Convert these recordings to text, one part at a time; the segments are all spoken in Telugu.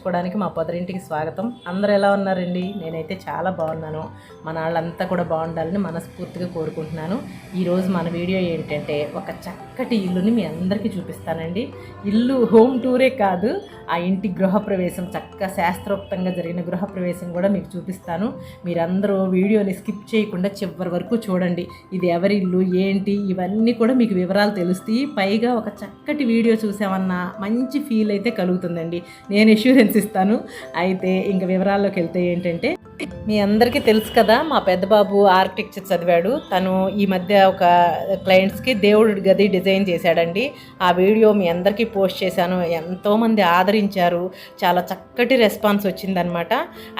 పంచుకోవడానికి మా పొదరింటికి స్వాగతం. అందరూ ఎలా ఉన్నారండి? నేనైతే చాలా బాగున్నాను. మన వాళ్ళంతా కూడా బాగుండాలని మనస్ఫూర్తిగా కోరుకుంటున్నాను. ఈరోజు మన వీడియో ఏంటంటే ఒక చక్కటి ఇల్లుని మీ అందరికీ చూపిస్తానండి. ఇల్లు హోమ్ టూరే కాదు ఆ ఇంటి గృహప్రవేశం చక్కగా శాస్త్రోక్తంగా జరిగిన గృహప్రవేశం కూడా మీకు చూపిస్తాను. మీరందరూ వీడియోని స్కిప్ చేయకుండా చివరి వరకు చూడండి. ఇది ఎవరి ఇల్లు ఏంటి ఇవన్నీ కూడా మీకు వివరాలు తెలుస్తాయి. పైగా ఒక చక్కటి వీడియో చూసామన్నా మంచి ఫీల్ అయితే కలుగుతుందండి. నేను ఇన్సూరెన్స్ ఇస్తాను అయితే ఇంక వివరాల్లోకి వెళ్తే ఏంటంటే మీ అందరికీ తెలుసు కదా మా పెద్ద బాబు ఆర్కిటెక్చర్ చదివాడు. తను ఈ మధ్య ఒక క్లయింట్స్కి దేవుడు గది డిజైన్ చేశాడండి. ఆ వీడియో మీ అందరికీ పోస్ట్ చేశాను. ఎంతోమంది ఆదరించారు. చాలా చక్కటి రెస్పాన్స్ వచ్చిందనమాట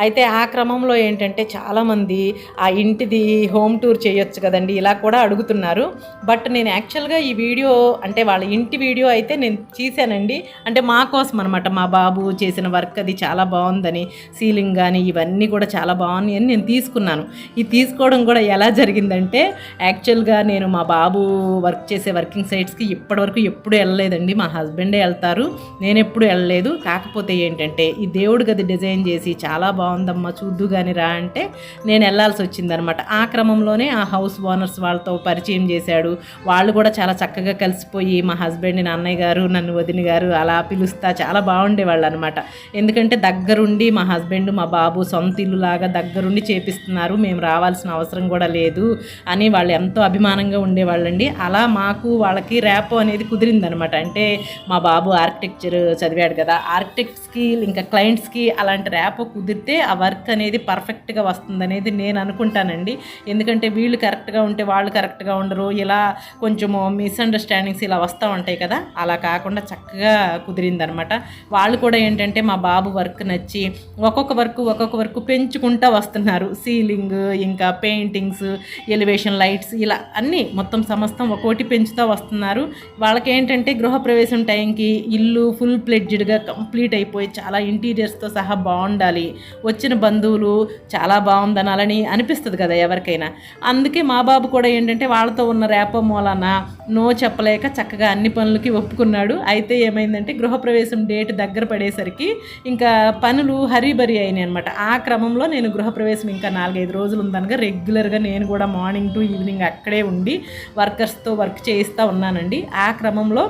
అయితే ఆ క్రమంలో ఏంటంటే చాలామంది ఆ ఇంటిది హోమ్ టూర్ చేయొచ్చు కదండి ఇలా కూడా అడుగుతున్నారు. బట్ నేను యాక్చువల్గా ఈ వీడియో అంటే వాళ్ళ ఇంటి వీడియో అయితే నేను చేశానండి అంటే మా కోసం అనమాట మా బాబు చేసిన వర్క్ అది చాలా బాగుందని సీలింగ్ కానీ ఇవన్నీ కూడా చాలా బాగున్నాయి అని నేను తీసుకున్నాను. ఈ తీసుకోవడం కూడా ఎలా జరిగిందంటే యాక్చువల్గా నేను మా బాబు వర్క్ చేసే వర్కింగ్ సైట్స్కి ఇప్పటివరకు ఎప్పుడు వెళ్ళలేదండి. మా హస్బెండే వెళ్తారు. నేను ఎప్పుడు వెళ్ళలేదు. కాకపోతే ఏంటంటే ఈ దేవుడి గది డిజైన్ చేసి చాలా బాగుందమ్మా చూద్దు కానీ రా అంటే నేను వెళ్ళాల్సి వచ్చిందనమాట. ఆ క్రమంలోనే ఆ హౌస్ ఓనర్స్ వాళ్ళతో పరిచయం చేశాడు. వాళ్ళు కూడా చాలా చక్కగా కలిసిపోయి మా హస్బెండ్ నాన్నయ్య గారు నన్ను వదిన గారు అలా పిలుస్తా చాలా బాగుండేవాళ్ళు అనమాట ఎందుకంటే దగ్గరుండి మా హస్బెండ్ మా బాబు సొంత ఇల్లు లాగా దగ్గరుండి చేపిస్తున్నారు మేము రావాల్సిన అవసరం కూడా లేదు అని వాళ్ళు ఎంతో అభిమానంగా ఉండేవాళ్ళండి. అలా మాకు వాళ్ళకి ర్యాపో అనేది కుదిరిందనమాట. అంటే మా బాబు ఆర్కిటెక్చర్ చదివాడు కదా ఆర్కిటెక్ట్స్కి ఇంకా క్లయింట్స్కి అలాంటి ర్యాపో కుదిరితే ఆ వర్క్ అనేది పర్ఫెక్ట్గా వస్తుందనేది నేను అనుకుంటానండి. ఎందుకంటే వీళ్ళు కరెక్ట్గా ఉంటే వాళ్ళు కరెక్ట్గా ఉండరు. ఇలా కొంచెము మిస్అండర్స్టాండింగ్స్ ఇలా వస్తూ ఉంటాయి కదా అలా కాకుండా చక్కగా కుదిరిందనమాట. వాళ్ళు కూడా ఏంటంటే మా బాబు వర్క్ నచ్చి ఒక్కొక్క వర్క్ ఒక్కొక్క వర్క్ పెంచుకుంటూ వస్తున్నారు. సీలింగ్ ఇంకా పెయింటింగ్స్ ఎలివేషన్ లైట్స్ ఇలా అన్నీ మొత్తం సమస్తం ఒక్కోటి పెంచుతూ వస్తున్నారు. వాళ్ళకి ఏంటంటే గృహప్రవేశం టైంకి ఇల్లు ఫుల్ ప్లెడ్జ్డ్గా కంప్లీట్ అయిపోయి చాలా ఇంటీరియర్స్తో సహా బాగుండాలి. వచ్చిన బంధువులు చాలా బాగుందనాలని అనిపిస్తుంది కదా ఎవరికైనా. అందుకే మా బాబు కూడా ఏంటంటే వాళ్ళతో ఉన్న రేప మూలన నో చెప్పలేక చక్కగా అన్ని పనులకి ఒప్పుకున్నాడు. అయితే ఏమైందంటే గృహప్రవేశం డేట్ దగ్గర పడేసరికి ఇంకా పనులు హరీబరీ అయినాయి అనమాట ఆ క్రమంలో నేను నేను గృహప్రవేశం ఇంకా నాలుగైదు రోజులు ఉందనగా రెగ్యులర్గా నేను కూడా మార్నింగ్ టు ఈవినింగ్ అక్కడే ఉండి వర్కర్స్తో వర్క్ చేయిస్తూ ఉన్నానండి. ఆ క్రమంలో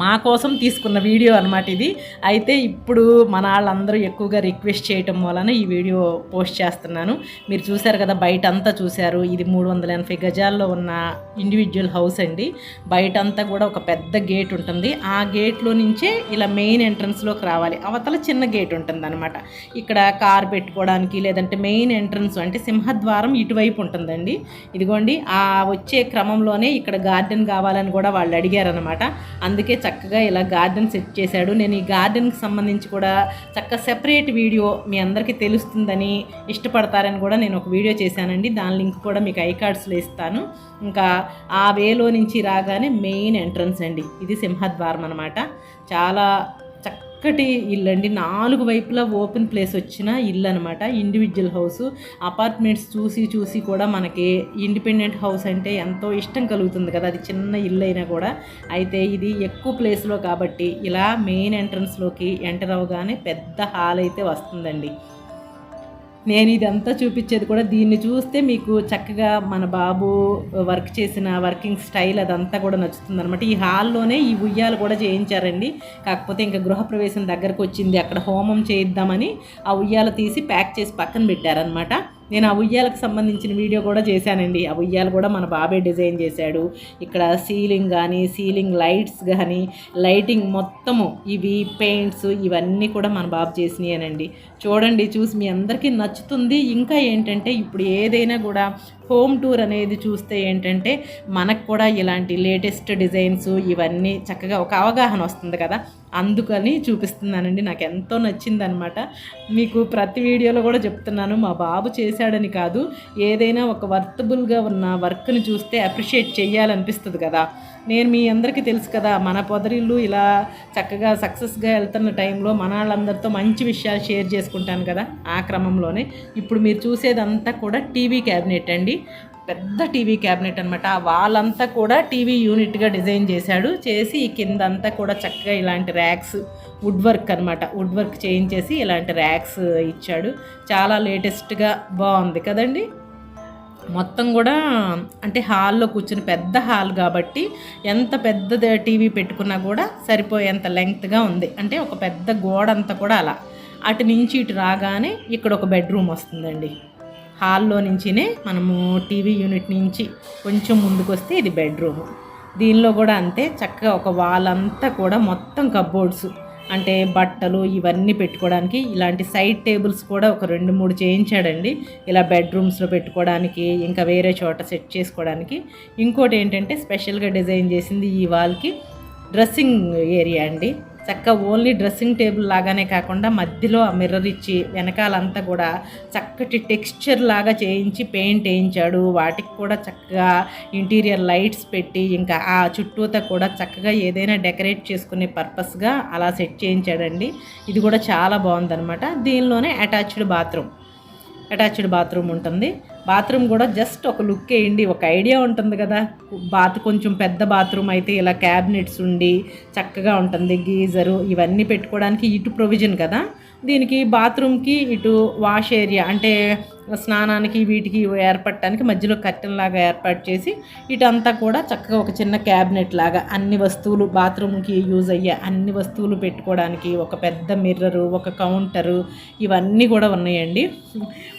మా కోసం తీసుకున్న వీడియో అనమాట ఇది. అయితే ఇప్పుడు మన వాళ్ళందరూ ఎక్కువగా రిక్వెస్ట్ చేయటం వలన ఈ వీడియో పోస్ట్ చేస్తున్నాను. మీరు చూశారు కదా బయట అంతా చూశారు. ఇది మూడు వందల ఎనభై గజాల్లో ఉన్న ఇండివిజువల్ హౌస్ అండి. బయట అంతా కూడా ఒక పెద్ద గేట్ ఉంటుంది. ఆ గేట్లో నుంచే ఇలా మెయిన్ ఎంట్రన్స్లోకి రావాలి. అవతల చిన్న గేట్ ఉంటుంది అనమాట ఇక్కడ కార్ పెట్టుకోవడానికి లేదంటే మెయిన్ ఎంట్రన్స్ అంటే సింహద్వారం ఇటువైపు ఉంటుందండి. ఇదిగోండి ఆ వచ్చే క్రమంలోనే ఇక్కడ గార్డెన్ కావాలని కూడా వాళ్ళు అడిగారనమాట అందుకే చక్కగా ఇలా గార్డెన్ సెట్ చేశాడు. నేను ఈ గార్డెన్కి సంబంధించి కూడా చక్కగా సెపరేట్ వీడియో మీ అందరికీ తెలుస్తుందని ఇష్టపడతారని కూడా నేను ఒక వీడియో చేశానండి. దాని లింక్ కూడా మీకు ఐ కార్డ్స్లో ఇస్తాను. ఇంకా ఆ వేలో నుంచి రాగానే మెయిన్ ఎంట్రన్స్ అండి. ఇది సింహద్వారం అనమాట చాలా చక్కటి ఇల్లు అండి నాలుగు వైపులా ఓపెన్ ప్లేస్ వచ్చిన ఇల్లు అనమాట ఇండివిజువల్ హౌస్. అపార్ట్మెంట్స్ చూసి చూసి కూడా మనకి ఇండిపెండెంట్ హౌస్ అంటే ఎంతో ఇష్టం కలుగుతుంది కదా. అది చిన్న ఇల్లు అయినా కూడా. అయితే ఇది ఎక్కువ ప్లేస్లో కాబట్టి ఇలా మెయిన్ ఎంట్రన్స్లోకి ఎంటర్ అవగానే పెద్ద హాల్ అయితే వస్తుందండి. నేను ఇదంతా చూపించేది కూడా దీన్ని చూస్తే మీకు చక్కగా మన బాబు వర్క్ చేసిన వర్కింగ్ స్టైల్ అదంతా కూడా నచ్చుతుంది అనమాట ఈ హాల్లోనే ఈ ఉయ్యాలు కూడా చేయించారండి. కాకపోతే ఇంకా గృహప్రవేశం దగ్గరకు వచ్చింది. అక్కడ హోమం చేయిద్దామని ఆ ఉయ్యాలు తీసి ప్యాక్ చేసి పక్కన పెట్టారనమాట నేను ఆ ఉయ్యాలకు సంబంధించిన వీడియో కూడా చేశానండి. ఆ ఉయ్యాలు కూడా మన బాబే డిజైన్ చేశాడు. ఇక్కడ సీలింగ్ కానీ సీలింగ్ లైట్స్ కానీ లైటింగ్ మొత్తము ఇవి పెయింట్స్ ఇవన్నీ కూడా మన బాబు చేసినాయనండి. చూడండి చూసి మీ అందరికీ నచ్చుతుంది. ఇంకా ఏంటంటే ఇప్పుడు ఏదైనా కూడా హోమ్ టూర్ అనేది చూస్తే ఏంటంటే మనకు కూడా ఇలాంటి లేటెస్ట్ డిజైన్స్ ఇవన్నీ చక్కగా ఒక అవగాహన వస్తుంది కదా. అందుకని చూపిస్తున్నానండి. నాకు ఎంతో నచ్చిందనమాట మీకు ప్రతి వీడియోలో కూడా చెప్తున్నాను మా బాబు చేశాడని కాదు. ఏదైనా ఒక వర్తబుల్గా ఉన్న వర్క్ని చూస్తే అప్రిషియేట్ చేయాలనిపిస్తుంది కదా. నేను మీ అందరికీ తెలుసు కదా మన పొదరిల్లు ఇలా చక్కగా సక్సెస్గా వెళ్తున్న టైంలో మన వాళ్ళందరితో మంచి విషయాలు షేర్ చేసుకుంటాను కదా ఆ క్రమంలోనే. ఇప్పుడు మీరు చూసేదంతా కూడా టీవీ క్యాబినెట్ అండి. పెద్ద టీవీ క్యాబినెట్ అనమాట ఆ కూడా టీవీ యూనిట్గా డిజైన్ చేశాడు. చేసి ఈ కింద అంతా కూడా చక్కగా ఇలాంటి ర్యాక్స్ వుడ్ వర్క్ అనమాట వుడ్ వర్క్ చేయించేసి ఇలాంటి ర్యాక్స్ ఇచ్చాడు. చాలా లేటెస్ట్గా బాగుంది కదండి? మొత్తం కూడా అంటే హాల్లో కూర్చుని పెద్ద హాల్ కాబట్టి ఎంత పెద్ద టీవీ పెట్టుకున్నా కూడా సరిపోయేంత లెంగ్త్గా ఉంది. అంటే ఒక పెద్ద గోడ అంతా కూడా అలా. అటు నుంచి ఇటు రాగానే ఇక్కడ ఒక బెడ్రూమ్ వస్తుందండి. హాల్లో నుంచినే మనము టీవీ యూనిట్ నుంచి కొంచెం ముందుకు వస్తే ఇది బెడ్రూమ్. దీనిలో కూడా అంతే చక్కగా ఒక వాల్ అంతా కూడా మొత్తం కబ్బోర్డ్స్ అంటే బట్టలు ఇవన్నీ పెట్టుకోవడానికి ఇలాంటి సైడ్ టేబుల్స్ కూడా ఒక రెండు మూడు చేయించాడండి. ఇలా బెడ్రూమ్స్లో పెట్టుకోవడానికి ఇంకా వేరే చోట సెట్ చేసుకోవడానికి. ఇంకోటి ఏంటంటే స్పెషల్గా డిజైన్ చేసింది ఈ వాల్కి డ్రెస్సింగ్ ఏరియా అండి. చక్కగా ఓన్లీ డ్రెస్సింగ్ టేబుల్ లాగానే కాకుండా మధ్యలో ఆ మిర్రర్ ఇచ్చి వెనకాలంతా కూడా చక్కటి టెక్స్చర్ లాగా చేయించి పెయింట్ వేయించాడు. వాటికి కూడా చక్కగా ఇంటీరియర్ లైట్స్ పెట్టి ఇంకా ఆ చుట్టూతా కూడా చక్కగా ఏదైనా డెకరేట్ చేసుకునే పర్పస్గా అలా సెట్ చేయించాడండి. ఇది కూడా చాలా బాగుందనమాట దీనిలోనే అటాచ్డ్ బాత్రూమ్. అటాచ్డ్ బాత్రూమ్ ఉంటుంది. బాత్రూమ్ కూడా జస్ట్ ఒక లుక్ వేయండి ఒక ఐడియా ఉంటుంది కదా. బాత్ కొంచెం పెద్ద బాత్రూమ్ అయితే ఇలా క్యాబినెట్స్ ఉండి చక్కగా ఉంటుంది గీజరు ఇవన్నీ పెట్టుకోవడానికి ఇటు ప్రొవిజన్ కదా. దీనికి బాత్రూమ్కి ఇటు వాష్ ఏరియా అంటే స్నానానికి వీటికి ఏర్పడటానికి మధ్యలో కట్టెన్ లాగా ఏర్పాటు చేసి ఇటంతా కూడా చక్కగా ఒక చిన్న క్యాబినెట్ లాగా అన్ని వస్తువులు బాత్రూమ్కి యూజ్ అయ్యే అన్ని వస్తువులు పెట్టుకోవడానికి ఒక పెద్ద మిర్రరు ఒక కౌంటరు ఇవన్నీ కూడా ఉన్నాయండి.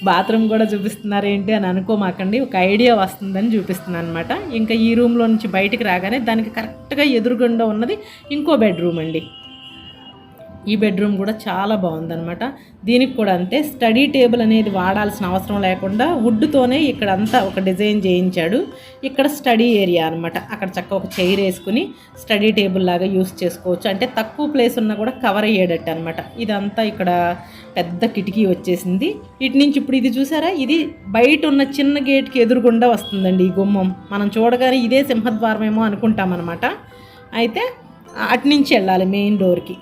బాత్రూమ్ కూడా చూపిస్తున్నారు ఏంటి అని అనుకోమాకండి. ఒక ఐడియా వస్తుందని చూపిస్తున్నాను అనమాట ఇంకా ఈ రూమ్లో నుంచి బయటికి రాగానే దానికి కరెక్ట్గా ఎదురుగుండా ఉన్నది ఇంకో బెడ్రూమ్ అండి. ఈ బెడ్రూమ్ కూడా చాలా బాగుందనమాట దీనికి కూడా అంతే స్టడీ టేబుల్ అనేది వాడాల్సిన అవసరం లేకుండా వుడ్తోనే ఇక్కడ అంతా ఒక డిజైన్ చేయించాడు. ఇక్కడ స్టడీ ఏరియా అనమాట అక్కడ చక్క ఒక చైర్ వేసుకుని స్టడీ టేబుల్ లాగా యూస్ చేసుకోవచ్చు. అంటే తక్కువ ప్లేస్ ఉన్నా కూడా కవర్ అయ్యేటట్టు అనమాట ఇదంతా ఇక్కడ పెద్ద కిటికీ వచ్చేసింది. ఇటు నుంచి ఇప్పుడు ఇది చూసారా? ఇది బయట ఉన్న చిన్న గేట్కి ఎదురుగుండా వస్తుందండి ఈ గుమ్మం. మనం చూడగానే ఇదే సింహద్వారమేమో అనుకుంటాం అనమాట అయితే అటు నుంచి వెళ్ళాలి మెయిన్ డోర్కి.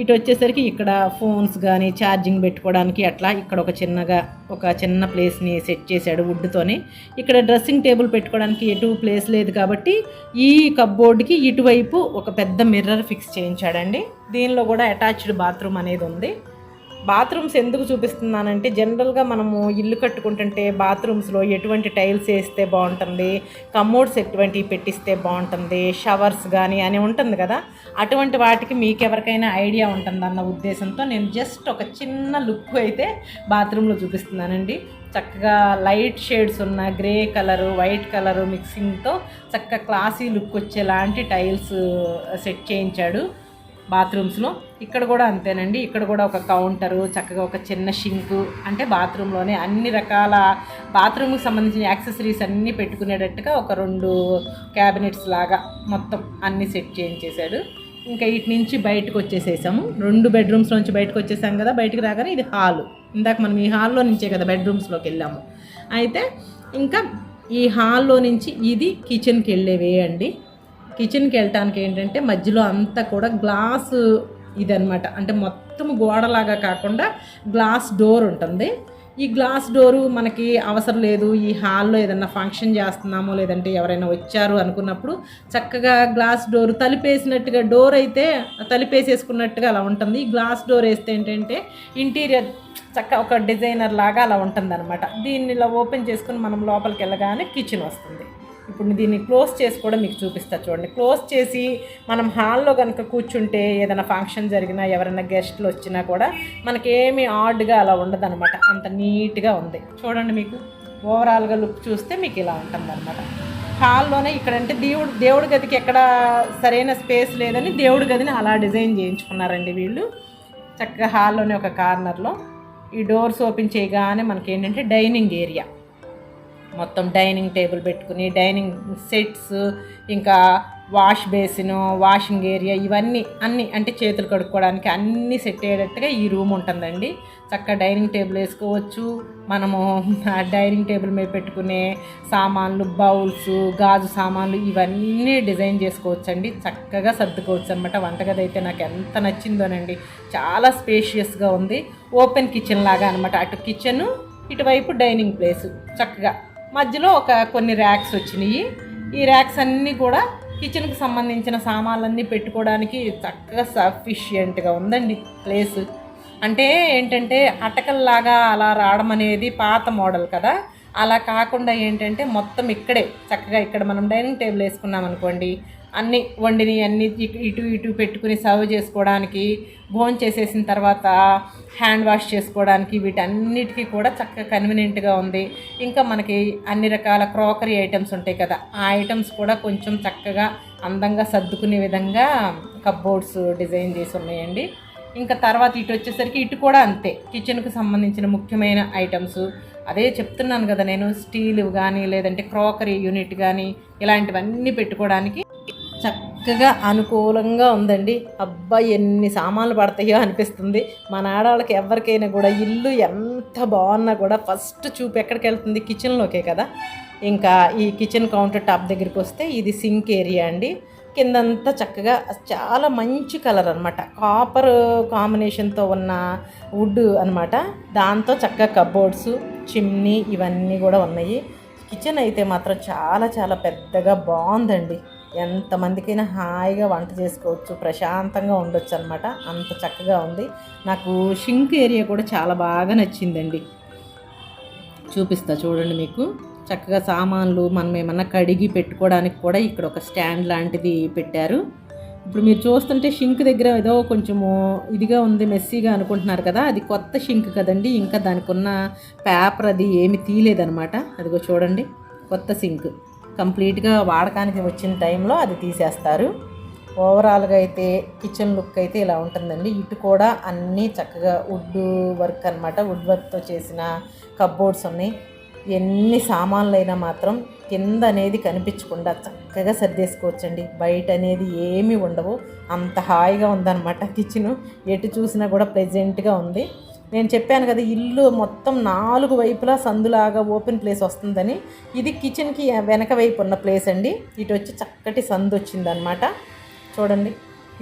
ఇటు వచ్చేసరికి ఇక్కడ ఫోన్స్ కానీ ఛార్జింగ్ పెట్టుకోవడానికి అట్లా ఇక్కడ ఒక చిన్నగా ఒక చిన్న ప్లేస్ని సెట్ చేశాడు వుడ్తోని ఇక్కడ డ్రెస్సింగ్ టేబుల్ పెట్టుకోవడానికి ఎటు ప్లేస్ లేదు కాబట్టి ఈ కబ్బోర్డ్కి ఇటువైపు ఒక పెద్ద మిర్రర్ ఫిక్స్ చేయించాడండి. దీనిలో కూడా అటాచ్డ్ బాత్రూమ్ అనేది ఉంది. బాత్రూమ్స్ ఎందుకు చూపిస్తున్నానంటే జనరల్గా మనము ఇల్లు కట్టుకుంటుంటే బాత్రూమ్స్లో ఎటువంటి టైల్స్ వేస్తే బాగుంటుంది కమోడ్స్ ఎటువంటివి పెట్టిస్తే బాగుంటుంది షవర్స్ కానీ అని ఉంటుంది కదా అటువంటి వాటికి మీకు ఎవరికైనా ఐడియా ఉంటుందన్న ఉద్దేశంతో నేను జస్ట్ ఒక చిన్న లుక్ అయితే బాత్రూంలో చూపిస్తున్నానండి. చక్కగా లైట్ షేడ్స్ ఉన్న గ్రే కలరు వైట్ కలరు మిక్సింగ్తో చక్కగా క్లాసీ లుక్ వచ్చేలాంటి టైల్స్ సెట్ చేయించాడు. బాత్రూమ్స్లో. ఇక్కడ కూడా అంతేనండి. ఇక్కడ కూడా ఒక కౌంటరు చక్కగా ఒక చిన్న షింకు అంటే బాత్రూంలోనే అన్ని రకాల బాత్రూమ్కి సంబంధించిన యాక్సెసరీస్ అన్నీ పెట్టుకునేటట్టుగా ఒక రెండు క్యాబినెట్స్ లాగా మొత్తం అన్నీ సెట్ చేయించేశాడు. ఇంకా ఇటు నుంచి బయటకు వచ్చేసేసాము. రెండు బెడ్రూమ్స్ నుంచి బయటకు వచ్చేసాం కదా బయటకు రాగానే ఇది హాలు. ఇందాక మనం ఈ హాల్లో నుంచే కదా బెడ్రూమ్స్లోకి వెళ్ళాము. అయితే ఇంకా ఈ హాల్లో నుంచి ఇది కిచెన్కి వెళ్ళేవే అండి కిచెన్కి వెళ్ళటానికి ఏంటంటే మధ్యలో అంతా కూడా గ్లాసు ఇదనమాట అంటే మొత్తం గోడలాగా కాకుండా గ్లాస్ డోర్ ఉంటుంది. ఈ గ్లాస్ డోరు మనకి అవసరం లేదు. ఈ హాల్లో ఏదన్నా ఫంక్షన్ చేస్తున్నామో లేదంటే ఎవరైనా వచ్చారు అనుకున్నప్పుడు చక్కగా గ్లాస్ డోర్ తలిపేసినట్టుగా డోర్ అయితే తలిపేసేసుకున్నట్టుగా అలా ఉంటుంది. ఈ గ్లాస్ డోర్ వేస్తే ఏంటంటే ఇంటీరియర్ చక్క ఒక డిజైనర్ లాగా అలా ఉంటుంది అనమాట దీన్ని ఇలా ఓపెన్ చేసుకుని మనం లోపలికి వెళ్ళగానే కిచెన్ వస్తుంది. ఇప్పుడు దీన్ని క్లోజ్ చేసి కూడా మీకు చూపిస్తా చూడండి. క్లోజ్ చేసి మనం హాల్లో కనుక కూర్చుంటే ఏదైనా ఫంక్షన్ జరిగినా ఎవరైనా గెస్ట్లు వచ్చినా కూడా మనకేమి ఆడ్గా అలా ఉండదు అనమాట అంత నీట్గా ఉంది. చూడండి మీకు ఓవరాల్గా లుక్ చూస్తే మీకు ఇలా ఉంటుంది అనమాట హాల్లోనే ఇక్కడంటే దేవుడు దేవుడి గదికి ఎక్కడ సరైన స్పేస్ లేదని దేవుడి గదిని అలా డిజైన్ చేయించుకున్నారండి వీళ్ళు. చక్కగా హాల్లోనే ఒక కార్నర్లో ఈ డోర్స్ ఓపెన్ చేయగానే మనకి ఏంటంటే డైనింగ్ ఏరియా. మొత్తం డైనింగ్ టేబుల్ పెట్టుకుని డైనింగ్ సెట్స్ ఇంకా వాష్ బేసిన్ వాషింగ్ ఏరియా ఇవన్నీ అన్నీ అంటే చేతులు కడుక్కోవడానికి అన్నీ సెట్ అయ్యేటట్టుగా ఈ రూమ్ ఉంటుందండి. చక్కగా డైనింగ్ టేబుల్ వేసుకోవచ్చు. మనము డైనింగ్ టేబుల్ మీద పెట్టుకునే సామాన్లు బౌల్స్ గాజు సామాన్లు ఇవన్నీ డిజైన్ చేసుకోవచ్చు అండి చక్కగా సర్దుకోవచ్చు అనమాట వంటగది అయితే నాకు ఎంత నచ్చిందోనండి. చాలా స్పేషియస్గా ఉంది. ఓపెన్ కిచెన్ లాగా అనమాట అటు కిచెను ఇటువైపు డైనింగ్ ప్లేసు. చక్కగా మధ్యలో ఒక కొన్ని ర్యాక్స్ వచ్చినాయి. ఈ ర్యాక్స్ అన్నీ కూడా కిచెన్కి సంబంధించిన సామాన్లన్నీ పెట్టుకోవడానికి చక్కగా సఫిషియెంట్గా ఉందండి ప్లేస్ అంటే ఏంటంటే అటకల్లాగా అలా రావడం అనేది పాత మోడల్ కదా. అలా కాకుండా ఏంటంటే మొత్తం ఇక్కడే. చక్కగా ఇక్కడ మనం డైనింగ్ టేబుల్ వేసుకున్నాం అనుకోండి అన్ని వండిని అన్ని ఇటు ఇటు ఇటు పెట్టుకుని సర్వ్ చేసుకోవడానికి భోజనం చేసేసిన తర్వాత హ్యాండ్ వాష్ చేసుకోవడానికి వీటన్నిటికీ కూడా చక్కగా కన్వీనియంట్గా ఉంది. ఇంకా మనకి అన్ని రకాల క్రాకరీ ఐటమ్స్ ఉంటాయి కదా ఆ ఐటమ్స్ కూడా కొంచెం చక్కగా అందంగా సర్దుకునే విధంగా కప్బోర్డ్స్ డిజైన్ చేసి ఉన్నాయండి. ఇంకా తర్వాత ఇటు వచ్చేసరికి ఇటు కూడా అంతే కిచెన్కి సంబంధించిన ముఖ్యమైన ఐటమ్స్. అదే చెప్తున్నాను కదా నేను స్టీల్ కానీ లేదంటే క్రాకరీ యూనిట్ కానీ ఇలాంటివన్నీ పెట్టుకోవడానికి చక్కగా అనుకూలంగా ఉందండి. అబ్బా ఎన్ని సామాన్లు పడతాయో అనిపిస్తుంది. మన ఆడవాళ్ళకి ఎవరికైనా కూడా ఇల్లు ఎంత బాగున్నా కూడా ఫస్ట్ చూపు ఎక్కడికి వెళ్తుంది? కిచెన్లోకే కదా. ఇంకా ఈ కిచెన్ కౌంటర్ టాప్ దగ్గరికి వస్తే ఇది సింక్ ఏరియా అండి. కిందంతా చక్కగా చాలా మంచి కలర్ అనమాట కాపర్ కాంబినేషన్తో ఉన్న వుడ్ అనమాట దాంతో చక్కగా కబోర్డ్స్ చిమ్నీ ఇవన్నీ కూడా ఉన్నాయి. కిచెన్ అయితే మాత్రం చాలా చాలా పెద్దగా బాగుందండి. ఎంతమందికైనా హాయిగా వంట చేసుకోవచ్చు ప్రశాంతంగా ఉండొచ్చు అనమాట అంత చక్కగా ఉంది. నాకు షింక్ ఏరియా కూడా చాలా బాగా నచ్చిందండి. చూపిస్తా చూడండి మీకు. చక్కగా సామాన్లు మనం ఏమన్నా కడిగి పెట్టుకోవడానికి కూడా ఇక్కడ ఒక స్టాండ్ లాంటిది పెట్టారు. ఇప్పుడు మీరు చూస్తుంటే షింక్ దగ్గర ఏదో కొంచెము ఇదిగా ఉంది మెస్సీగా అనుకుంటున్నారు కదా. అది కొత్త షింక్ కదండి. ఇంకా దానికి ఉన్న పేపర్ అది ఏమి తీయలేదనమాట అదిగో చూడండి. కొత్త సింక్ కంప్లీట్గా వాడకానికి వచ్చిన టైంలో అది తీసేస్తారు. ఓవరాల్గా అయితే కిచెన్ లుక్ అయితే ఇలా ఉంటుందండి. ఇటు కూడా అన్నీ చక్కగా వుడ్ వర్క్ అనమాట వుడ్ వర్క్తో చేసిన కబ్బోర్డ్స్ ఉన్నాయి. ఎన్ని సామాన్లైనా మాత్రం కింద అనేది కనిపించకుండా చక్కగా సర్దేసుకోవచ్చండి. బయట అనేది ఏమీ ఉండవు. అంత హాయిగా ఉందన్నమాట కిచెను. ఎటు చూసినా కూడా ప్లెజెంట్గా ఉంది. నేను చెప్పాను కదా ఇల్లు మొత్తం నాలుగు వైపులా సందులాగా ఓపెన్ ప్లేస్ వస్తుందని. ఇది కిచెన్కి వెనక వైపు ఉన్న ప్లేస్ అండి. ఇటు వచ్చి చక్కటి సందు వచ్చిందనమాట చూడండి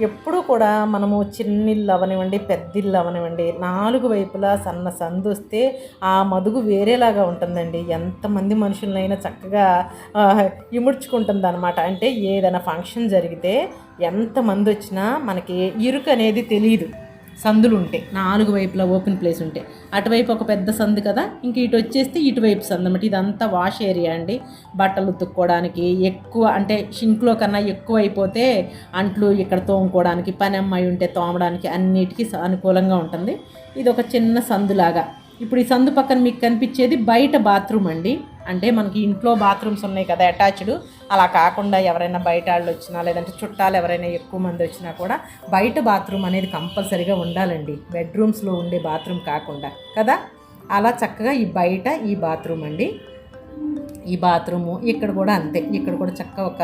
ఎప్పుడూ కూడా మనము చిన్నిల్లు అవనివ్వండి పెద్దిల్లు అవనివ్వండి నాలుగు వైపులా సన్న సందు వస్తే ఆ మదుగు వేరేలాగా ఉంటుందండి. ఎంతమంది మనుషులనైనా చక్కగా ఇముడ్చుకుంటుంది అనమాట అంటే ఏదైనా ఫంక్షన్ జరిగితే ఎంతమంది వచ్చినా మనకి ఇరుకు అనేది తెలియదు సందులు ఉంటాయి నాలుగు వైపులా ఓపెన్ ప్లేస్ ఉంటాయి. అటువైపు ఒక పెద్ద సందు కదా ఇంక ఇటు వచ్చేస్తే ఇటువైపు సందు అనమాట ఇదంతా వాష్ ఏరియా అండి. బట్టలు ఉతుక్కోవడానికి ఎక్కువ అంటే షింక్లో కన్నా ఎక్కువ అయిపోతే అంట్లు ఇక్కడ తోముకోవడానికి పని అమ్మాయి ఉంటే తోమడానికి అన్నిటికీ అనుకూలంగా ఉంటుంది. ఇది ఒక చిన్న సందులాగా. ఇప్పుడు ఈ సందు పక్కన మీకు కనిపించేది బయట బాత్రూమ్ అండి. అంటే మనకి ఇంట్లో బాత్రూమ్స్ ఉన్నాయి కదా అటాచ్డ్. అలా కాకుండా ఎవరైనా బయట వాళ్ళు వచ్చినా లేదంటే చుట్టాలు ఎవరైనా ఎక్కువ మంది వచ్చినా కూడా బయట బాత్రూమ్ అనేది కంపల్సరీగా ఉండాలండి. బెడ్రూమ్స్లో ఉండే బాత్రూమ్ కాకుండా కదా? అలా చక్కగా ఈ బయట ఈ బాత్రూమ్ అండి. ఈ బాత్రూము ఇక్కడ కూడా అంతే. ఇక్కడ కూడా చక్క ఒక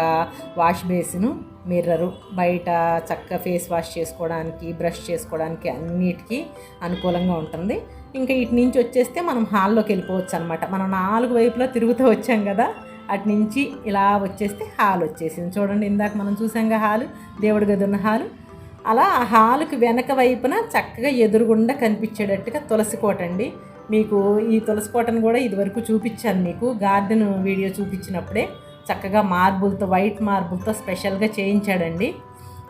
వాష్ బేసిను మిర్రరు బయట చక్క ఫేస్ వాష్ చేసుకోవడానికి బ్రష్ చేసుకోవడానికి అన్నిటికీ అనుకూలంగా ఉంటుంది. ఇంకా ఇటు నుంచి వచ్చేస్తే మనం హాల్లోకి వెళ్ళిపోవచ్చు అనమాట మనం నాలుగు వైపులా తిరుగుతూ వచ్చాం కదా అటు నుంచి ఇలా వచ్చేస్తే హాల్ వచ్చేసింది. చూడండి ఇందాక మనం చూసాంగా హాలు దేవుడి గది ఉన్న హాలు. అలా ఆ హాలుకి వెనక వైపున చక్కగా ఎదురుగుండా కనిపించేటట్టుగా తులసి కోట అండి. మీకు ఈ తులసి కోటను కూడా ఇదివరకు చూపించాను మీకు. గార్డెన్ వీడియో చూపించినప్పుడే చక్కగా మార్బుల్తో వైట్ మార్బుల్తో స్పెషల్గా చేయించాడండి.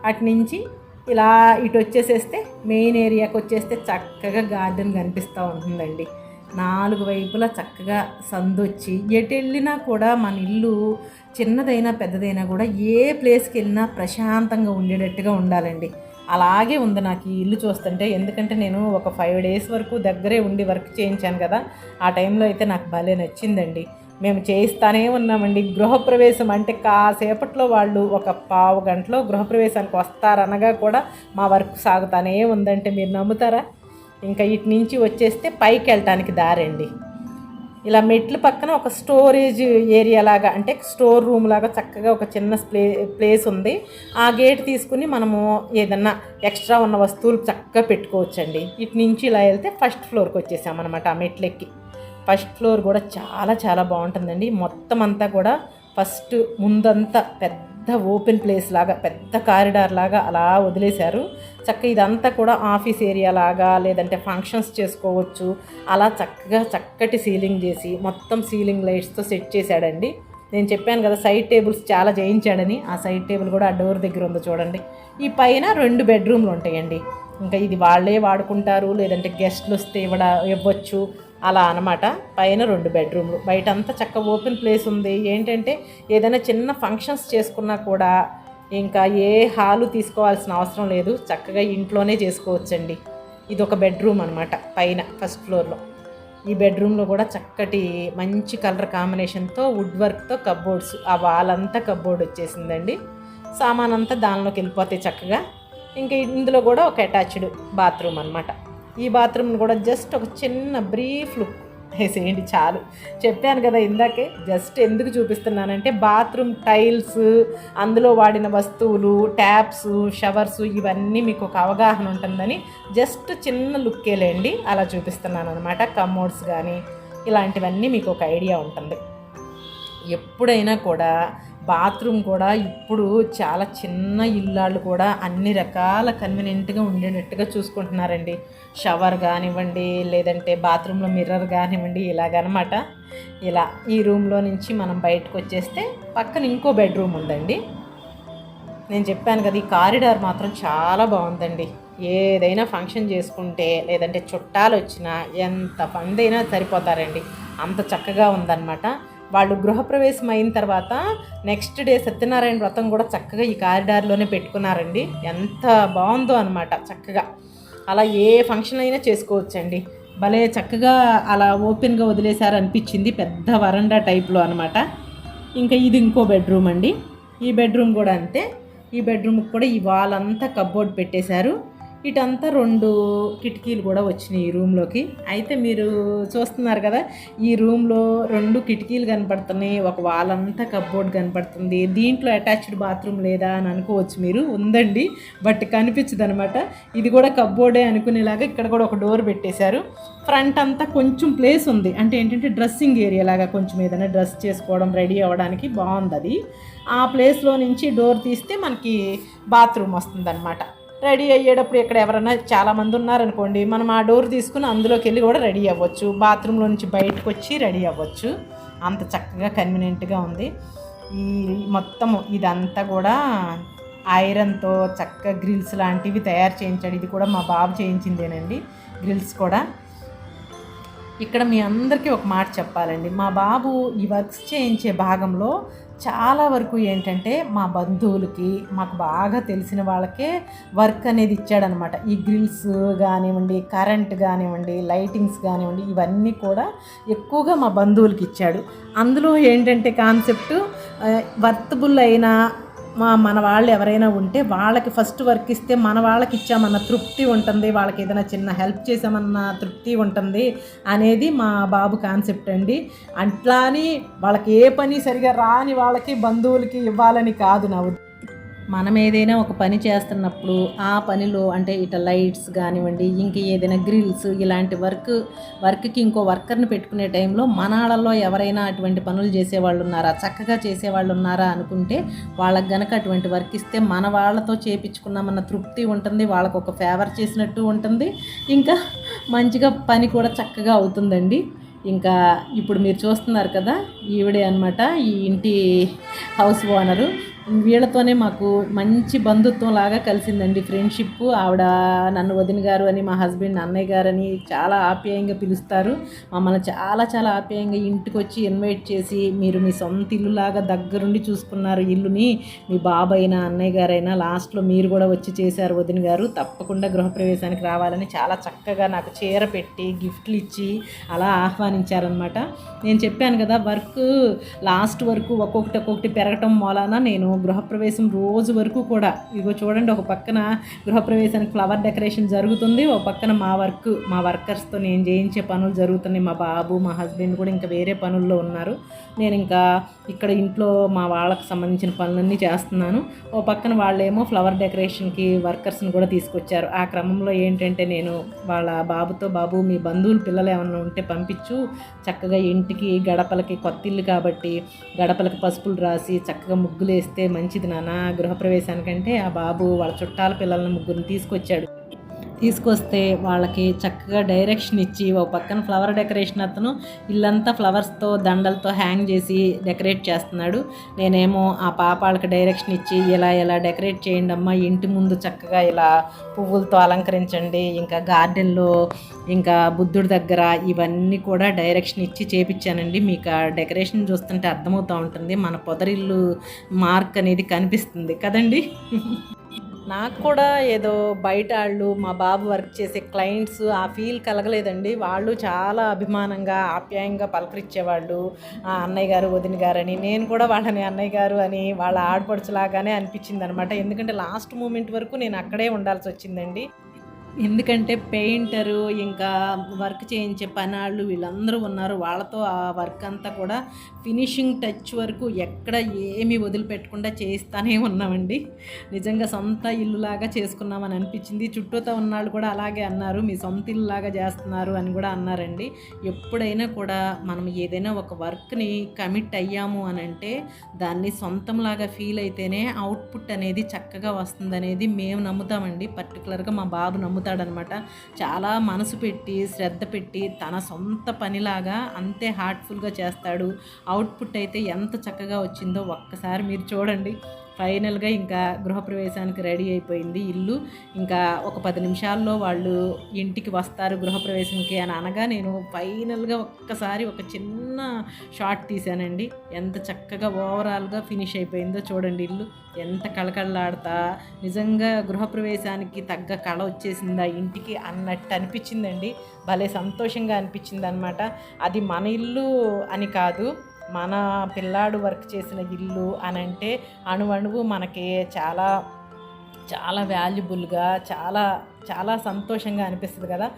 అటు నుంచి ఇలా ఇటు వచ్చేసేస్తే మెయిన్ ఏరియాకి వచ్చేస్తే చక్కగా గార్డెన్ కనిపిస్తూ ఉంటుందండి. నాలుగు వైపులా చక్కగా సందొచ్చి ఎటు వెళ్ళినా కూడా మన ఇల్లు చిన్నదైనా పెద్దదైనా కూడా ఏ ప్లేస్కి వెళ్ళినా ప్రశాంతంగా ఉండేటట్టుగా ఉండాలండి. అలాగే ఉంది నాకు ఈ ఇల్లు చూస్తుంటే. ఎందుకంటే నేను ఒక ఫైవ్ డేస్ వరకు దగ్గరే ఉండి వర్క్ చేయించాను కదా. ఆ టైంలో అయితే నాకు భలే నచ్చిందండి. మేము చేయిస్తానే ఉన్నామండి. గృహప్రవేశం అంటే కాసేపట్లో వాళ్ళు ఒక పావు గంటలో గృహప్రవేశానికి వస్తారనగా కూడా మా వర్క్ సాగుతానే ఉందంటే మీరు నమ్ముతారా? ఇంకా ఇటు నుంచి వచ్చేస్తే పైకి వెళ్ళటానికి దారండి. ఇలా మెట్ల పక్కన ఒక స్టోరేజ్ ఏరియా లాగా అంటే స్టోర్ రూమ్ లాగా చక్కగా ఒక చిన్న ప్లే ప్లేస్ ఉంది. ఆ గేట్ తీసుకుని మనము ఏదన్నా ఎక్స్ట్రా ఉన్న వస్తువులు చక్కగా పెట్టుకోవచ్చండి. ఇటు నుంచి ఇలా వెళ్తే ఫస్ట్ ఫ్లోర్కి వచ్చేసామన్నమాట ఆ మెట్లెక్కి. ఫస్ట్ ఫ్లోర్ కూడా చాలా చాలా బాగుంటుందండి. మొత్తం అంతా కూడా ఫస్ట్ ముందంతా పెద్ద ఓపెన్ ప్లేస్ లాగా పెద్ద కారిడార్ లాగా అలా వదిలేశారు. చక్కగా ఇదంతా కూడా ఆఫీస్ ఏరియా లాగా లేదంటే ఫంక్షన్స్ చేసుకోవచ్చు. అలా చక్కగా చక్కటి సీలింగ్ చేసి మొత్తం సీలింగ్ లైట్స్తో సెట్ చేశాడండి. నేను చెప్పాను కదా సైడ్ టేబుల్స్ చాలా చేయించాడని. ఆ సైడ్ టేబుల్ కూడా ఆ డోర్ దగ్గర ఉందో చూడండి. ఈ పైన రెండు బెడ్రూమ్లు ఉంటాయండి. ఇంకా ఇది వాళ్ళే వాడుకుంటారు లేదంటే గెస్ట్లు వస్తే ఇవ్వడ ఇవ్వచ్చు. అలా అనమాట పైన రెండు బెడ్రూమ్లు. బయట అంతా చక్క ఓపెన్ ప్లేస్ ఉంది. ఏంటంటే ఏదైనా చిన్న ఫంక్షన్స్ చేసుకున్నా కూడా ఇంకా ఏ హాలు తీసుకోవాల్సిన అవసరం లేదు. చక్కగా ఇంట్లోనే చేసుకోవచ్చండి. ఇది ఒక బెడ్రూమ్ అనమాట పైన ఫస్ట్ ఫ్లోర్లో. ఈ బెడ్రూమ్లో కూడా చక్కటి మంచి కలర్ కాంబినేషన్తో వుడ్ వర్క్తో కబ్బోర్డ్స్ ఆ వాల్ అంతా కబ్బోర్డ్ వచ్చేసిందండి. సామాన్ అంతా దానిలోకి వెళ్ళిపోతాయి చక్కగా. ఇంకా ఇందులో కూడా ఒక అటాచ్డ్ బాత్రూమ్ అనమాట ఈ బాత్రూమ్ని కూడా జస్ట్ ఒక చిన్న బ్రీఫ్ లుక్ వేసేయండి చాలు. చెప్పాను కదా ఇందాకే జస్ట్ ఎందుకు చూపిస్తున్నానంటే బాత్రూమ్ టైల్స్ అందులో వాడిన వస్తువులు ట్యాప్స్ షవర్స్ ఇవన్నీ మీకు ఒక అవగాహన ఉంటుందని జస్ట్ చిన్న లుక్కేలేండి అలా చూపిస్తున్నాను అనమాట కమోడ్స్ కానీ ఇలాంటివన్నీ మీకు ఒక ఐడియా ఉంటుంది. ఎప్పుడైనా కూడా బాత్రూమ్ కూడా ఇప్పుడు చాలా చిన్న ఇల్లాళ్ళు కూడా అన్ని రకాల కన్వీనియంట్గా ఉండేటట్టుగా చూసుకుంటున్నారండి. షవర్ కానివ్వండి లేదంటే బాత్రూంలో మిర్రర్ కానివ్వండి ఇలాగనమాట. ఇలా ఈ రూమ్లో నుంచి మనం బయటకు వచ్చేస్తే పక్కన ఇంకో బెడ్రూమ్ ఉందండి. నేను చెప్పాను కదా ఈ కారిడార్ మాత్రం చాలా బాగుందండి. ఏదైనా ఫంక్షన్ చేసుకుంటే లేదంటే చుట్టాలు వచ్చినా ఎంత పందైనా సరిపోతారండి. అంత చక్కగా ఉందన్నమాట. వాళ్ళు గృహప్రవేశం అయిన తర్వాత నెక్స్ట్ డే సత్యనారాయణ వ్రతం కూడా చక్కగా ఈ కారిడార్లోనే పెట్టుకున్నారండి. ఎంత బాగుందో అనమాట చక్కగా. అలా ఏ ఫంక్షన్ అయినా చేసుకోవచ్చండి. భలే చక్కగా అలా ఓపెన్గా వదిలేశారు అనిపించింది పెద్ద వరండా టైప్లో అనమాట ఇంకా ఇది ఇంకో బెడ్రూమ్ అండి. ఈ బెడ్రూమ్ కూడా అంతే. ఈ బెడ్రూమ్కి కూడా ఈ వాల్ అంతా కబ్బోర్డ్ పెట్టేశారు. ఇటంతా రెండు కిటికీలు కూడా వచ్చినాయి ఈ రూమ్లోకి. అయితే మీరు చూస్తున్నారు కదా ఈ రూమ్లో రెండు కిటికీలు కనపడుతున్నాయి ఒక వాల్ అంతా కబ్బోర్డ్ కనపడుతుంది. దీంట్లో అటాచ్డ్ బాత్రూమ్ లేదా అని అనుకోవచ్చు మీరు ఉందండి బట్ కనిపించదు అనమాట ఇది కూడా కబ్బోర్డే అనుకునేలాగా ఇక్కడ కూడా ఒక డోర్ పెట్టేశారు. ఫ్రంట్ అంతా కొంచెం ప్లేస్ ఉంది. అంటే ఏంటంటే డ్రెస్సింగ్ ఏరియా లాగా కొంచెం ఏదైనా డ్రెస్ చేసుకోవడం రెడీ అవ్వడానికి బాగుంది అది. ఆ ప్లేస్లో నుంచి డోర్ తీస్తే మనకి బాత్రూమ్ వస్తుంది రెడీ అయ్యేటప్పుడు ఇక్కడ ఎవరైనా చాలామంది ఉన్నారనుకోండి మనం ఆ డోర్ తీసుకుని అందులోకి వెళ్ళి కూడా రెడీ అవ్వచ్చు. బాత్రూంలో నుంచి బయటకు వచ్చి రెడీ అవ్వచ్చు. అంత చక్కగా కన్వీనియంట్గా ఉంది. ఈ మొత్తము ఇదంతా కూడా ఐరన్తో చక్కగా గ్రిల్స్ లాంటివి తయారు చేయించాడు. ఇది కూడా మా బాబు చేయించిందేనండి గ్రిల్స్ కూడా. ఇక్కడ మీ అందరికీ ఒక మాట చెప్పాలండి. మా బాబు ఈ వర్క్స్ చేయించే భాగంలో చాలా వరకు ఏంటంటే మా బంధువులకి మాకు బాగా తెలిసిన వాళ్ళకే వర్క్ అనేది ఇచ్చాడనమాట. ఈ గ్రిల్స్ కానివ్వండి కరెంట్ కానివ్వండి లైటింగ్స్ కానివ్వండి ఇవన్నీ కూడా ఎక్కువగా మా బంధువులకి ఇచ్చాడు. అందులో ఏంటంటే కాన్సెప్ట్ వర్తబుల్ అయిన మా మన వాళ్ళు ఎవరైనా ఉంటే వాళ్ళకి ఫస్ట్ వర్క్ ఇస్తే మన వాళ్ళకి ఇచ్చామన్న తృప్తి ఉంటుంది వాళ్ళకి ఏదైనా చిన్న హెల్ప్ చేసామన్న తృప్తి ఉంటుంది అనేది మా బాబు కాన్సెప్ట్ అండి. అట్లా అని వాళ్ళకి ఏ పని సరిగా రాని వాళ్ళకి బంధువులకి ఇవ్వాలని కాదు నా మనం ఏదైనా ఒక పని చేస్తున్నప్పుడు ఆ పనిలో అంటే ఇట లైట్స్ కానివ్వండి ఇంక ఏదైనా గ్రిల్స్ ఇలాంటి వర్క్ వర్క్కి ఇంకో వర్కర్ని పెట్టుకునే టైంలో మనాళ్ళలో ఎవరైనా అటువంటి పనులు చేసేవాళ్ళు ఉన్నారా చక్కగా చేసేవాళ్ళు ఉన్నారా అనుకుంటే వాళ్ళకి గనక అటువంటి వర్క్ ఇస్తే మన వాళ్ళతో చేపించుకున్నామన్న తృప్తి ఉంటుంది వాళ్ళకు ఒక ఫేవర్ చేసినట్టు ఉంటుంది. ఇంకా మంచిగా పని కూడా చక్కగా అవుతుందండి. ఇంకా ఇప్పుడు మీరు చూస్తున్నారు కదా ఈవిడే అనమాట ఈ ఇంటి హౌస్ ఓనరు. వీళ్ళతోనే మాకు మంచి బంధుత్వం లాగా కలిసిందండి ఫ్రెండ్షిప్. ఆవిడ నన్ను వదిన గారు అని మా హస్బెండ్ అన్నయ్య గారు అని చాలా ఆప్యాయంగా పిలుస్తారు. మమ్మల్ని చాలా చాలా ఆప్యాయంగా ఇంటికి వచ్చి ఇన్వైట్ చేసి మీరు మీ సొంత ఇల్లులాగా దగ్గరుండి చూసుకున్నారు ఇల్లుని మీ బాబైనా అన్నయ్య గారైనా లాస్ట్లో మీరు కూడా వచ్చి చేశారు వదిన గారు. తప్పకుండా గృహప్రవేశానికి రావాలని చాలా చక్కగా నాకు చీర పెట్టి గిఫ్ట్లు ఇచ్చి అలా ఆహ్వానించారనమాట నేను చెప్పాను కదా వర్క్ లాస్ట్ వరకు ఒక్కొక్కటి ఒక్కొక్కటి పెరగటం మూలాన నేను గృహప్రవేశం రోజు వరకు కూడా. ఇగో చూడండి ఒక పక్కన గృహప్రవేశానికి ఫ్లవర్ డెకరేషన్ జరుగుతుంది ఒక పక్కన మా వర్క్ మా వర్కర్స్తో నేను చేయించే పనులు జరుగుతున్నాయి. మా బాబు మా హస్బెండ్ కూడా ఇంకా వేరే పనుల్లో ఉన్నారు. నేను ఇంకా ఇక్కడ ఇంట్లో మా వాళ్ళకి సంబంధించిన పనులన్నీ చేస్తున్నాను. ఓ పక్కన వాళ్ళేమో ఫ్లవర్ డెకరేషన్కి వర్కర్స్ని కూడా తీసుకొచ్చారు. ఆ క్రమంలో ఏంటంటే నేను వాళ్ళ బాబుతో బాబు మీ బంధువులు పిల్లలు ఏమన్నా ఉంటే పంపించు. చక్కగా ఇంటికి గడపలకి కొత్త ఇల్లు కాబట్టి గడపలకి పసుపులు రాసి చక్కగా ముగ్గులు వేస్తే మంచిది నాన్న. గృహప్రవేశానికంటే ఆ బాబు వాళ్ళ చుట్టాల పిల్లలను ముగ్గురిని తీసుకొచ్చాడు. తీసుకొస్తే వాళ్ళకి చక్కగా డైరెక్షన్ ఇచ్చి ఒక పక్కన ఫ్లవర్ డెకరేషన్ అతను ఇల్లంతా ఫ్లవర్స్తో దండలతో హ్యాంగ్ చేసి డెకరేట్ చేస్తున్నాడు. నేనేమో ఆ పాప వాళ్ళకి డైరెక్షన్ ఇచ్చి ఇలా ఇలా డెకరేట్ చేయండి అమ్మా ఇంటి ముందు చక్కగా ఇలా పువ్వులతో అలంకరించండి ఇంకా గార్డెన్లో ఇంకా బుద్ధుడి దగ్గర ఇవన్నీ కూడా డైరెక్షన్ ఇచ్చి చేపించానండి. మీకు ఆ డెకరేషన్ చూస్తుంటే అర్థమవుతూ ఉంటుంది. మన పొదరిల్లు మార్క్ అనేది కనిపిస్తుంది కదండి? నాకు కూడా ఏదో బయట వాళ్ళు మా బాబు వర్క్ చేసే క్లయింట్స్ ఆ ఫీల్ కలగలేదండి. వాళ్ళు చాలా అభిమానంగా ఆప్యాయంగా పలకరించేవాళ్ళు. ఆ అన్నయ్య గారు వదిన గారు అని నేను కూడా వాళ్ళని అన్నయ్య గారు అని వాళ్ళ ఆడపడుచులాగానే అనిపించింది అనమాట ఎందుకంటే లాస్ట్ మూమెంట్ వరకు నేను అక్కడే ఉండాల్సి వచ్చిందండి. ఎందుకంటే పెయింటరు ఇంకా వర్క్ చేయించే పనాళ్ళు వీళ్ళందరూ ఉన్నారు. వాళ్ళతో ఆ వర్క్ అంతా కూడా ఫినిషింగ్ టచ్ వరకు ఎక్కడ ఏమీ వదిలిపెట్టకుండా చేస్తానే ఉన్నామండి. నిజంగా సొంత ఇల్లులాగా చేసుకున్నామని అనిపించింది. చుట్టూతో ఉన్నాళ్ళు కూడా అలాగే అన్నారు. మీ సొంత ఇల్లులాగా చేస్తున్నారు అని కూడా అన్నారండి. ఎప్పుడైనా కూడా మనం ఏదైనా ఒక వర్క్ని కమిట్ అయ్యాము అని అంటే దాన్ని సొంతంలాగా ఫీల్ అయితేనే అవుట్పుట్ అనేది చక్కగా వస్తుందనేది మేము నమ్ముతామండి. పర్టికులర్గా మా బాబు నమ్ముతాం అవుతాడనమాట చాలా మనసు పెట్టి శ్రద్ధ పెట్టి తన సొంత పనిలాగా అంతే హార్ట్ఫుల్గా చేస్తాడు. అవుట్పుట్ అయితే ఎంత చక్కగా వచ్చిందో ఒక్కసారి మీరు చూడండి. ఫైనల్గా ఇంకా గృహప్రవేశానికి రెడీ అయిపోయింది ఇల్లు. ఇంకా ఒక పది నిమిషాల్లో వాళ్ళు ఇంటికి వస్తారు గృహప్రవేశంకి అని అనగా నేను ఫైనల్గా ఒక్కసారి ఒక చిన్న షార్ట్ తీశానండి. ఎంత చక్కగా ఓవరాల్గా ఫినిష్ అయిపోయిందో చూడండి ఇల్లు. ఎంత కళకళలాడతా నిజంగా గృహప్రవేశానికి తగ్గ కళ వచ్చేసిందా ఇంటికి అన్నట్టు అనిపించిందండి. భలే సంతోషంగా అనిపించింది అనమాట అది మన ఇల్లు అని కాదు మన పిల్లాడు వర్క్ చేసిన ఇల్లు అని అంటే అణువణువు మనకి చాలా చాలా వాల్యుబుల్గా చాలా చాలా సంతోషంగా అనిపిస్తుంది కదా.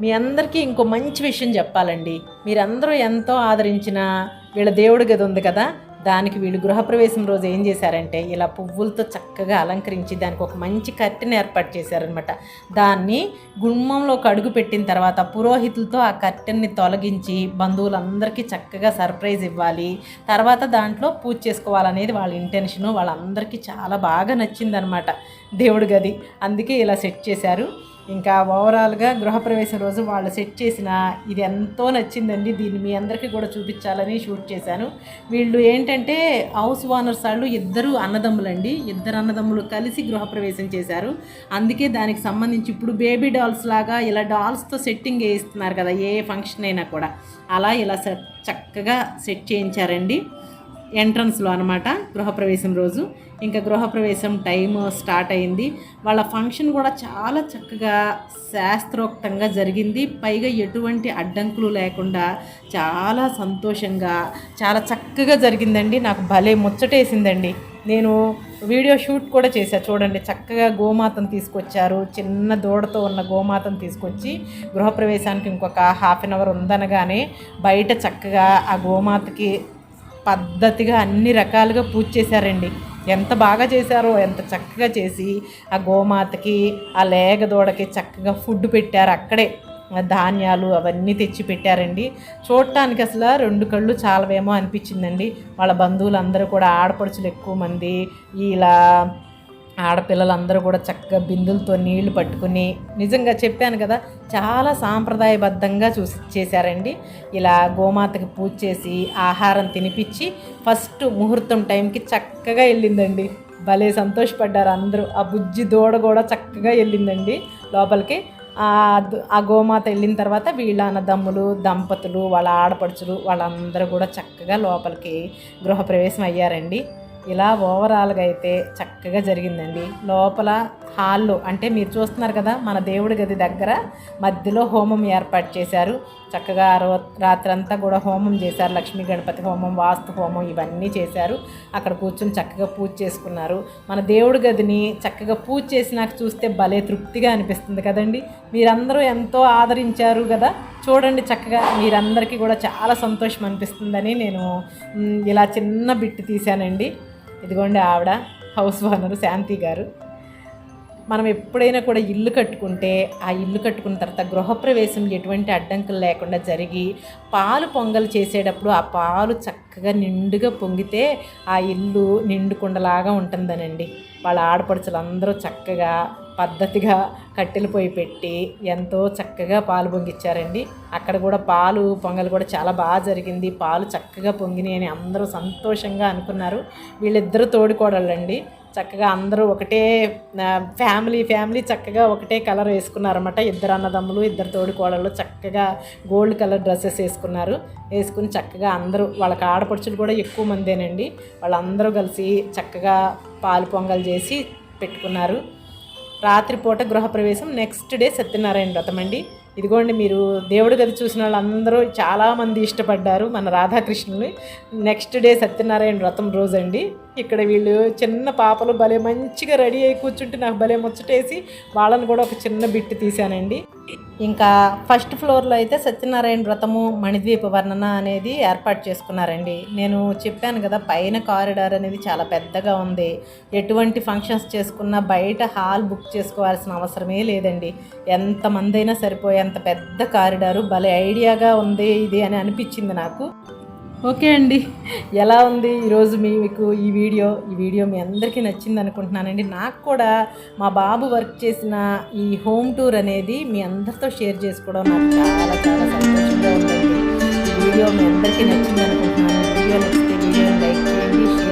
మీ అందరికీ ఇంకో మంచి విషయం చెప్పాలండి. మీరందరూ ఎంతో ఆదరించిన వీళ్ళ దేవుడి గది ఉంది కదా. దానికి వీళ్ళు గృహప్రవేశం రోజు ఏం చేశారంటే ఇలా పువ్వులతో చక్కగా అలంకరించి దానికి ఒక మంచి కర్టెన్ ఏర్పాటు చేశారనమాట దాన్ని గుమ్మంలో అడుగు పెట్టిన తర్వాత పురోహితులతో ఆ కర్టెన్ని తొలగించి బంధువులందరికీ చక్కగా సర్ప్రైజ్ ఇవ్వాలి. తర్వాత దాంట్లో పూజ చేసుకోవాలనేది వాళ్ళ ఇంటెన్షను వాళ్ళందరికీ చాలా బాగా నచ్చిందనమాట దేవుడి గది. అందుకే ఇలా సెట్ చేశారు. ఇంకా ఓవరాల్గా గృహప్రవేశం రోజు వాళ్ళు సెట్ చేసిన ఇది ఎంతో నచ్చిందండి. దీన్ని మీ అందరికీ కూడా చూపించాలని షూట్ చేశాను. వీళ్ళు ఏంటంటే హౌస్ ఓనర్స్ వాళ్ళు ఇద్దరు అన్నదమ్ములండి. ఇద్దరు అన్నదమ్ములు కలిసి గృహప్రవేశం చేశారు. అందుకే దానికి సంబంధించి ఇప్పుడు బేబీ డాల్స్ లాగా ఇలా డాల్స్తో సెట్టింగ్ వేయిస్తున్నారు కదా ఏ ఫంక్షన్ అయినా కూడా. అలా ఇలా సె- చక్కగా సెట్ చేయించారండి. ఎంట్రన్స్లో అనమాట గృహప్రవేశం రోజు. ఇంకా గృహప్రవేశం టైం స్టార్ట్ అయింది. వాళ్ళ ఫంక్షన్ కూడా చాలా చక్కగా శాస్త్రోక్తంగా జరిగింది. పైగా ఎటువంటి అడ్డంకులు లేకుండా చాలా సంతోషంగా చాలా చక్కగా జరిగిందండి. నాకు భలే ముచ్చటేసిందండి. నేను వీడియో షూట్ కూడా చేశా చూడండి. చక్కగా గోమాతను తీసుకొచ్చారు. చిన్న దూడతో ఉన్న గోమాతను తీసుకొచ్చి గృహప్రవేశానికి ఇంకొక హాఫ్ అన్ అవర్ ఉందనగానే బయట చక్కగా ఆ గోమాతకి పద్ధతిగా అన్ని రకాలుగా పూజ చేశారండి. ఎంత బాగా చేశారో ఎంత చక్కగా చేసి ఆ గోమాతకి ఆ లేగ దూడకి చక్కగా ఫుడ్ పెట్టారు అక్కడే. ధాన్యాలు అవన్నీ తెచ్చి పెట్టారండి. చూడటానికి అసలు రెండు కళ్ళు చాలవేమో అనిపించిందండి. వాళ్ళ బంధువులు అందరూ కూడా ఆడపడుచులు ఎక్కువ మంది ఇలా ఆడపిల్లలందరూ కూడా చక్కగా బిందులతో నీళ్ళు పట్టుకుని నిజంగా చెప్పాను కదా చాలా సాంప్రదాయబద్ధంగా చూసి చేశారండి. ఇలా గోమాతకి పూజ చేసి ఆహారం తినిపించి ఫస్ట్ ముహూర్తం టైంకి చక్కగా వెళ్ళిందండి. భలే సంతోషపడ్డారు అందరూ. ఆ బుజ్జి దూడ కూడా చక్కగా వెళ్ళిందండి లోపలికి. ఆ గోమాత వెళ్ళిన తర్వాత వీళ్ళ అన్నదమ్ములు దంపతులు వాళ్ళ ఆడపడుచులు వాళ్ళందరూ కూడా చక్కగా లోపలికి గృహప్రవేశం అయ్యారండి. ఇలా ఓవరాల్గా అయితే చక్కగా జరిగిందండి. లోపల హాల్లో అంటే మీరు చూస్తున్నారు కదా మన దేవుడి గది దగ్గర మధ్యలో హోమం ఏర్పాటు చేశారు. చక్కగా రో రాత్రంతా కూడా హోమం చేశారు. లక్ష్మీ గణపతి హోమం వాస్తు హోమం ఇవన్నీ చేశారు. అక్కడ కూర్చొని చక్కగా పూజ చేసుకున్నారు. మన దేవుడి గదిని చక్కగా పూజ చేసినాక చూస్తే భలే తృప్తిగా అనిపిస్తుంది కదండి. మీరందరూ ఎంతో ఆదరించారు కదా. చూడండి చక్కగా మీరందరికీ కూడా చాలా సంతోషం అనిపిస్తుందని నేను ఇలా చిన్న బిట్టు తీశానండి. ఇదిగోండి ఆవిడ హౌస్ ఓనర్ శాంతి గారు. మనం ఎప్పుడైనా కూడా ఇల్లు కట్టుకుంటే ఆ ఇల్లు కట్టుకున్న తర్వాత గృహప్రవేశం ఎటువంటి అడ్డంకులు లేకుండా జరిగి పాలు పొంగల్ చేసేటప్పుడు ఆ పాలు చక్కగా నిండుగా పొంగితే ఆ ఇల్లు నిండుకుండలాగా ఉంటుందనండి. వాళ్ళ ఆడపడుచులు అందరూ చక్కగా పద్ధతిగా కట్టెలు పొయ్యి పెట్టి ఎంతో చక్కగా పాలు పొంగిచ్చారండి. అక్కడ కూడా పాలు పొంగలు కూడా చాలా బాగా జరిగింది. పాలు చక్కగా పొంగినాయి అని అందరూ సంతోషంగా అనుకున్నారు. వీళ్ళిద్దరూ తోడుకోడళ్ళండి. చక్కగా అందరూ ఒకటే ఫ్యామిలీ ఫ్యామిలీ చక్కగా ఒకటే కలర్ వేసుకున్నారన్నమాట. ఇద్దరు అన్నదమ్ములు ఇద్దరు తోడుకోడళ్ళు చక్కగా గోల్డ్ కలర్ డ్రెస్సెస్ వేసుకున్నారు. వేసుకుని చక్కగా అందరూ వాళ్ళకి ఆడపడుచులు కూడా ఎక్కువ మందేనండి. వాళ్ళందరూ కలిసి చక్కగా పాలు పొంగల్ చేసి పెట్టుకున్నారు. రాత్రిపూట గృహప్రవేశం నెక్స్ట్ డే సత్యనారాయణ వ్రతం అండి. ఇదిగోండి మీరు దేవుడి గది చూసిన వాళ్ళందరూ చాలామంది ఇష్టపడ్డారు మన రాధాకృష్ణుని. నెక్స్ట్ డే సత్యనారాయణ వ్రతం రోజు అండి ఇక్కడ వీళ్ళు చిన్న పాపలు భలే మంచిగా రెడీ అయి కూర్చుంటే నాకు భలే ముచ్చటేసి వాళ్ళని కూడా ఒక చిన్న బిట్టు తీశానండి. ఇంకా ఫస్ట్ ఫ్లోర్లో అయితే సత్యనారాయణ వ్రతము మణిద్వీప వర్ణన అనేది ఏర్పాటు చేసుకున్నారండి. నేను చెప్పాను కదా పైన కారిడార్ అనేది చాలా పెద్దగా ఉంది. ఎటువంటి ఫంక్షన్స్ చేసుకున్నా బయట హాల్ బుక్ చేసుకోవాల్సిన అవసరమే లేదండి. ఎంతమంది అయినా సరిపోయేంత పెద్ద కారిడారు భలే ఐడియాగా ఉంది ఇది అని అనిపించింది నాకు. ఓకే అండి. ఎలా ఉంది ఈరోజు మీకు ఈ వీడియో? ఈ వీడియో మీ అందరికీ నచ్చింది అనుకుంటున్నానండి. నాకు కూడా మా బాబు వర్క్ చేసిన ఈ హోమ్ టూర్ అనేది మీ అందరితో షేర్ చేసుకోవడం నాకు చాలా చాలా సంతోషంగా ఉందండి. ఈ వీడియో మీ అందరికీ నచ్చింది అనుకుంటున్నాను. వీడియో నచ్చితే వీడియోని లైక్ చేయండి చేయండి